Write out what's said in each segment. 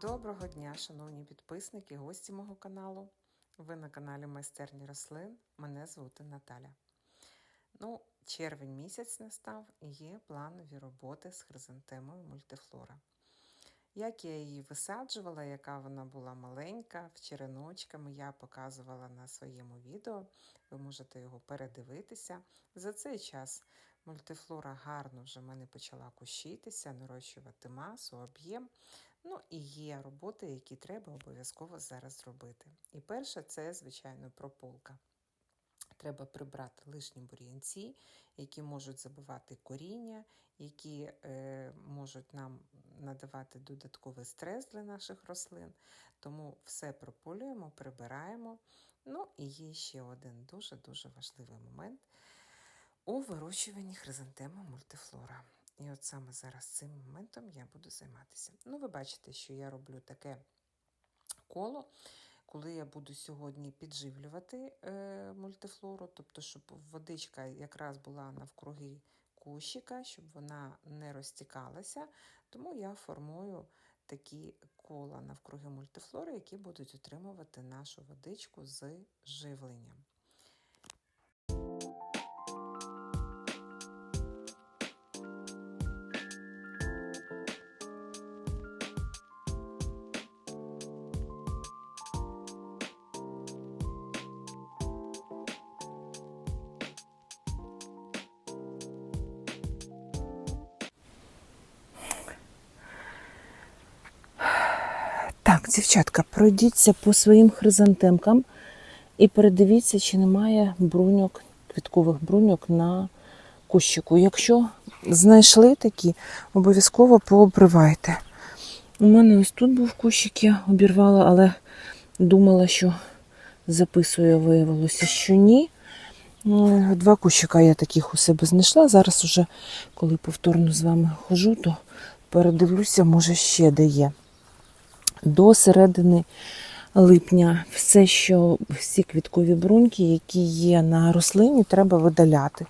Доброго дня, шановні підписники, гості мого каналу. Ви на каналі Майстерні рослин. Мене звати Наталя. Ну, червень місяць настав і є планові роботи з хризантемою мультифлора. Як я її висаджувала, яка вона була маленька, в череночками, я показувала на своєму відео. Ви можете його передивитися. За цей час мультифлора гарно вже в мене почала кущитися, нарощувати масу, об'єм. Ну і є роботи, які треба обов'язково зараз зробити. І перше це, звичайно, прополка. Треба прибрати лишні бур'янці, які можуть забивати коріння, які е, можуть нам надавати додатковий стрес для наших рослин. Тому все прополюємо, прибираємо. Ну і є ще один дуже-дуже важливий момент у вирощуванні хризантеми мультифлора. І от саме зараз цим моментом я буду займатися. Ну, ви бачите, що я роблю таке коло, коли я буду сьогодні підживлювати е, мультифлору, тобто, щоб водичка якраз була навкруги кущика, щоб вона не розтікалася. Тому я формую такі кола навкруги мультифлори, які будуть утримувати нашу водичку з живленням. Дівчатка, пройдіться по своїм хризантемкам і передивіться, чи немає бруньок, квіткових бруньок на кущику. Якщо знайшли такі, обов'язково пообривайте. У мене ось тут був кущик, я обірвала, але думала, що записую, виявилося, що ні. Ну, Два кущика я таких у себе знайшла. Зараз уже, коли повторно з вами хожу, то передивлюся, може ще де є до середини липня все, що всі квіткові бруньки, які є на рослині, треба видаляти.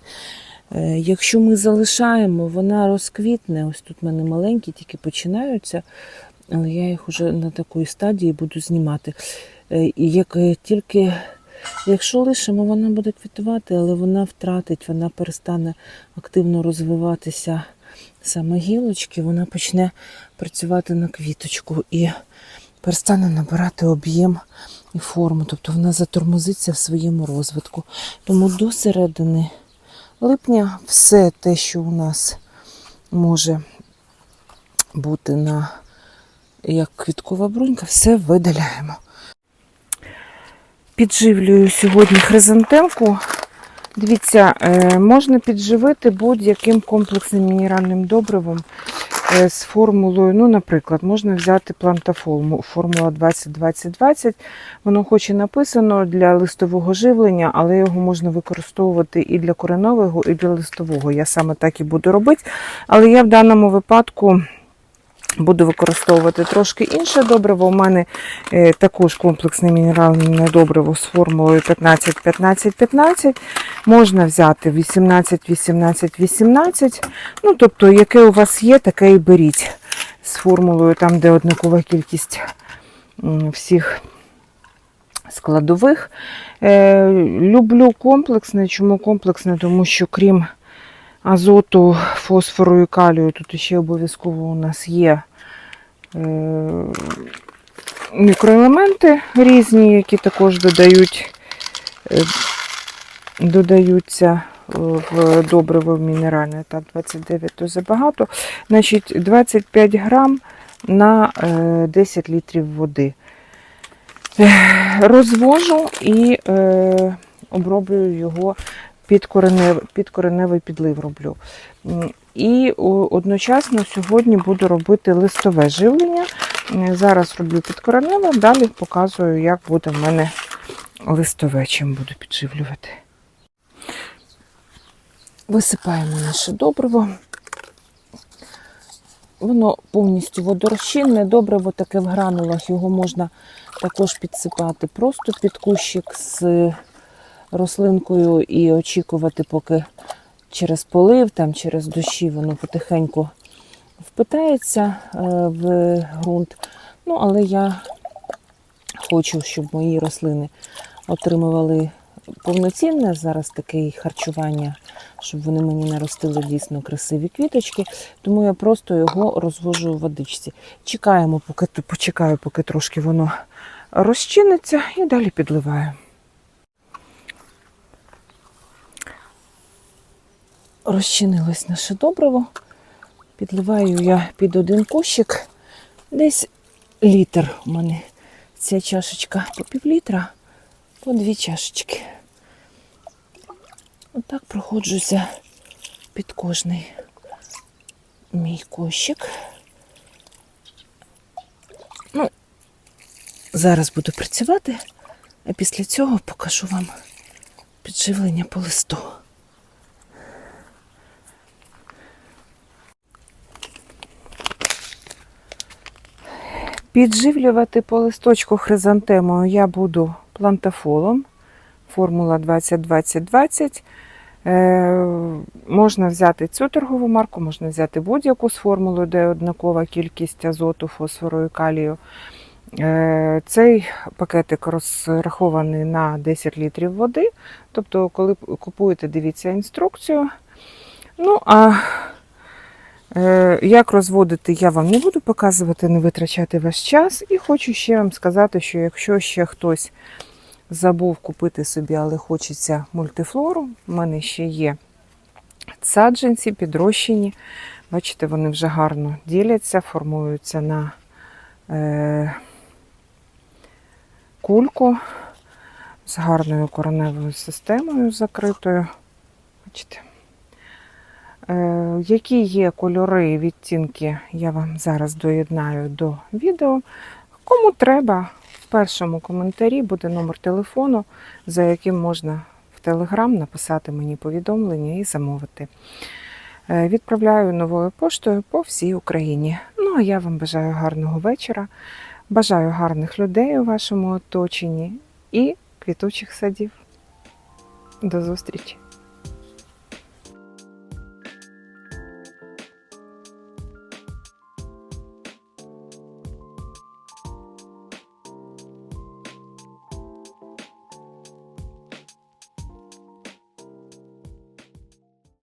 Е, Якщо ми залишаємо, вона розквітне. Ось тут в мене маленькі, тільки починаються, але я їх вже на такій стадії буду знімати. Е, як тільки, якщо лишимо, вона буде квітувати, але вона втратить, вона перестане активно розвиватися саме гілочки, вона почне працювати на квіточку і перестане набирати об'єм і форму, тобто вона затормозиться в своєму розвитку. Тому до середини липня все те, що у нас може бути на як квіткова брунька, все видаляємо. Підживлюю сьогодні хризантемку. Дивіться, е, можна підживити будь-яким комплексним мінеральним добривом е, з формулою, ну, наприклад, можна взяти плантафол, формула 20-20-20. Воно хоч і написано для листового живлення, але його можна використовувати і для коренового, і для листового. Я саме так і буду робити. Але я в даному випадку. Буду використовувати трошки інше добриво. У мене е, також комплексне мінеральне добриво з формулою 15-15-15. Можна взяти 18-18-18. Ну, тобто, яке у вас є, таке і беріть. З формулою, там, де однакова кількість всіх складових. Е, люблю комплексне. Чому комплексне? Тому що крім азоту, фосфору і калію, тут ще обов'язково у нас є е, мікроелементи різні, які також додають, е, додаються в добриво мінеральне. Так, 29 то забагато. Значить, 25 грам на е, 10 літрів води. Е, Розвожу і е, оброблюю його під кореневий, під кореневий підлив роблю. І одночасно сьогодні буду робити листове живлення. Зараз роблю підкореневе, далі показую, як буде в мене листове, чим буду підживлювати. Висипаємо наше добриво. Воно повністю водорозчинне, добриво таке в гранулах, його можна також підсипати просто під кущик з рослинкою і очікувати, поки через полив, там, через дощі воно потихеньку впитається е, в ґрунт. Ну, але я хочу, щоб мої рослини отримували повноцінне зараз таке харчування, щоб вони мені наростили дійсно красиві квіточки. Тому я просто його розвожу в водичці. Чекаємо, поки почекаю, поки трошки воно розчиниться, і далі підливаю. Розчинилось наше добриво. Підливаю я під один кущик десь літр у мене ця чашечка по пів літра, по дві чашечки. Отак проходжуся під кожний мій кущик. Ну, зараз буду працювати, а після цього покажу вам підживлення по листу. Підживлювати по листочку хризантемою я буду плантафолом. Формула 20-20-20. Е, можна взяти цю торгову марку, можна взяти будь-яку з формулою, де однакова кількість азоту, фосфору і калію. Е, цей пакетик розрахований на 10 літрів води. Тобто, коли купуєте, дивіться інструкцію. Ну, а Як розводити, я вам не буду показувати, не витрачати ваш час. І хочу ще вам сказати, що якщо ще хтось забув купити собі, але хочеться мультифлору, в мене ще є саджанці підрощені. Бачите, вони вже гарно діляться, формуються на е, кульку з гарною кореневою системою закритою. Бачите? Е, Які є кольори і відтінки, я вам зараз доєднаю до відео. Кому треба, в першому коментарі буде номер телефону, за яким можна в Телеграм написати мені повідомлення і замовити. Е, Відправляю новою поштою по всій Україні. Ну, а я вам бажаю гарного вечора, бажаю гарних людей у вашому оточенні і квітучих садів. До зустрічі!